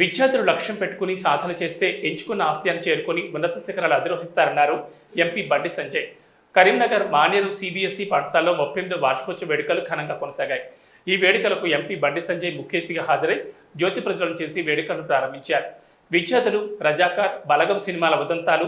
విద్యార్థులు లక్ష్యం పెట్టుకుని సాధన చేస్తే ఎంచుకున్న ఆశయాన్ని చేరుకుని ఉన్నత శిఖరాలు అధిరోహిస్తారన్నారు ఎంపీ బండి సంజయ్. కరీంనగర్ మానేరు సిబిఎస్ఈ పాఠశాలలో ముప్పై ఎనిమిది వార్షికోత్సవ వేడుకలు ఘనంగా కొనసాగాయి. ఈ వేడుకలకు ఎంపీ బండి సంజయ్ ముఖ్య అతిథిగా హాజరై జ్యోతి ప్రజ్వలన చేసి వేడుకలను ప్రారంభించారు. విద్యార్థులు రజాకార్ బలగం సినిమాల ఉదంతాలు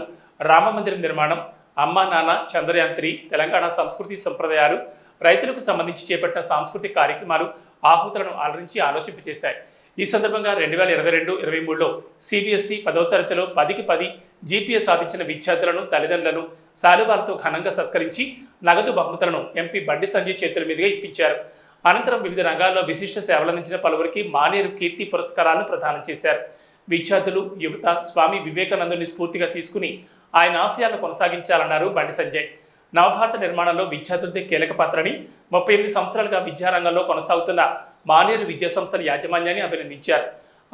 రామమందిర నిర్మాణం అమ్మ నాన్న చంద్రయాంత్రి తెలంగాణ సంస్కృతి సంప్రదాయాలు రైతులకు సంబంధించి చేపట్టిన సాంస్కృతిక కార్యక్రమాలు ఆహుతులను ఆలరించి ఆలోచింపచేశాయి. ఈ సందర్భంగా రెండు వేల ఇరవై రెండు ఇరవై మూడులో సిబిఎస్ఈ పదవ తరగతిలో పదికి పది జీపీఎస్ సాధించిన విద్యార్థులను తల్లిదండ్రులను శాలువాలతో ఘనంగా సత్కరించి నగదు బహుమతులను ఎంపీ బండి సంజయ్ చేతుల మీదుగా ఇప్పించారు. అనంతరం వివిధ రంగాల్లో విశిష్ట సేవలందించిన పలువురికి మానేరు కీర్తి పురస్కారాలను ప్రదానం చేశారు. విద్యార్థులు యువత స్వామి వివేకానందుని స్ఫూర్తిగా తీసుకుని ఆయన ఆశయాలను కొనసాగించాలన్నారు బండి సంజయ్. నవభారత నిర్మాణంలో విద్యార్థులదే కీలక పాత్రని ముప్పై ఎనిమిది సంవత్సరాలుగా విద్యారంగంలో కొనసాగుతున్న మానేరు విద్యా సంస్థల యాజమాన్యాన్ని అభినందించారు.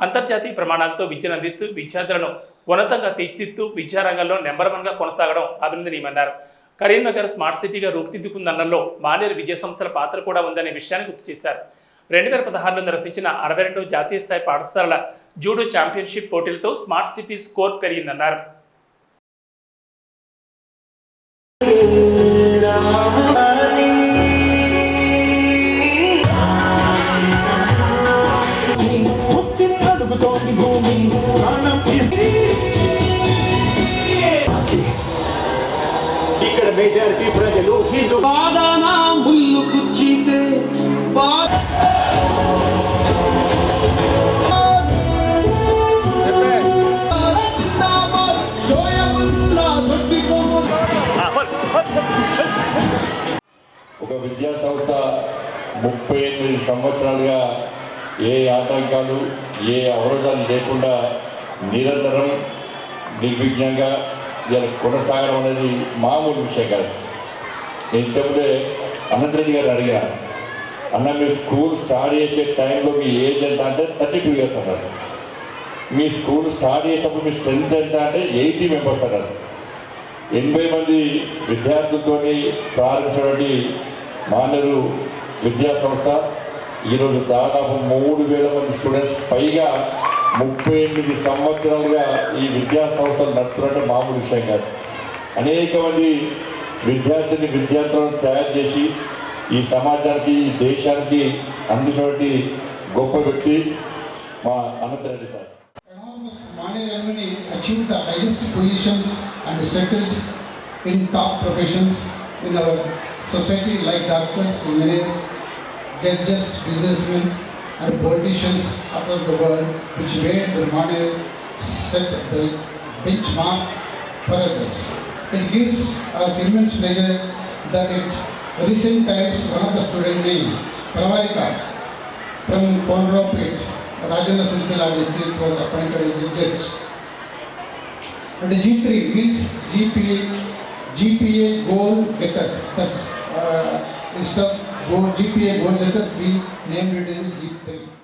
అంతర్జాతీయ ప్రమాణాలతో విద్యను అందిస్తూ విద్యార్థులను ఉన్నతంగా తీర్చిదిద్దుతూ విద్యారంగంలో నెంబర్ వన్గా కొనసాగడం అభినందనీయమన్నారు. కరీంనగర్ స్మార్ట్ సిటీగా రూపుదిద్దుకుందన్నలో మానేరు విద్యా సంస్థల పాత్ర కూడా ఉందనే విషయాన్ని గుర్తు చేశారు. రెండు వేల పదహారులో నిర్వహించిన అరవై రెండవ జాతీయ స్థాయి పాఠశాలల జూడో ఛాంపియన్షిప్ పోటీలతో స్మార్ట్ సిటీ స్కోర్ పెరిగిందన్నారు. మెజారిటీ ప్రజలు హిందూ గుచ్చితే కొమ్ము ఒక విద్యా సంస్థ ముప్పై ఎనిమిది సంవత్సరాలుగా ఏ ఆటంకాలు ఏ అవరోధాలు లేకుండా నిరంతరం నిర్విఘ్నంగా ఇలా కొనసాగడం అనేది మామూలు విషయం కాదు. నేను ఇంతకుముందే అనంతరెడ్డి గారు అడిగారు అన్న మీరు స్కూల్ స్టార్ట్ చేసే టైంలో మీ ఏజ్ ఎంత అంటే థర్టీ టూ ఇయర్స్ అన్నారు. మీ స్కూల్ స్టార్ట్ చేసినప్పుడు మీ స్ట్రెంత్ ఎంత అంటే ఎయిటీ మెంబర్స్ అన్నారు. ఎనభై మంది విద్యార్థులతో ప్రారంభించినటువంటి మానేరు విద్యా సంస్థ ఈరోజు దాదాపు మూడు వేల మంది స్టూడెంట్స్ పైగా ముప్పై ఎనిమిది సంవత్సరాలుగా ఈ విద్యా సంస్థలు నడుపుతున్నట్టు మామూలు విషయం కాదు. అనేక మంది విద్యార్థిని విద్యార్థులను తయారు చేసి ఈ సమాజానికి ఈ దేశానికి అందించినటువంటి గొప్ప వ్యక్తి మా Anantha Reddy sir achieve positions and settles in top professions in our society like doctors engineers judges business men and politicians across the world which made the Mane set the benchmark for others. It gives us immense pleasure that in recent times one of the student named Pravarika from Ponropet, Rajana Silsila district was appointed as a judge. And G3 means GPA, GPA goal getters. That's uh, instead वो GPA ही है goal भी jeep तक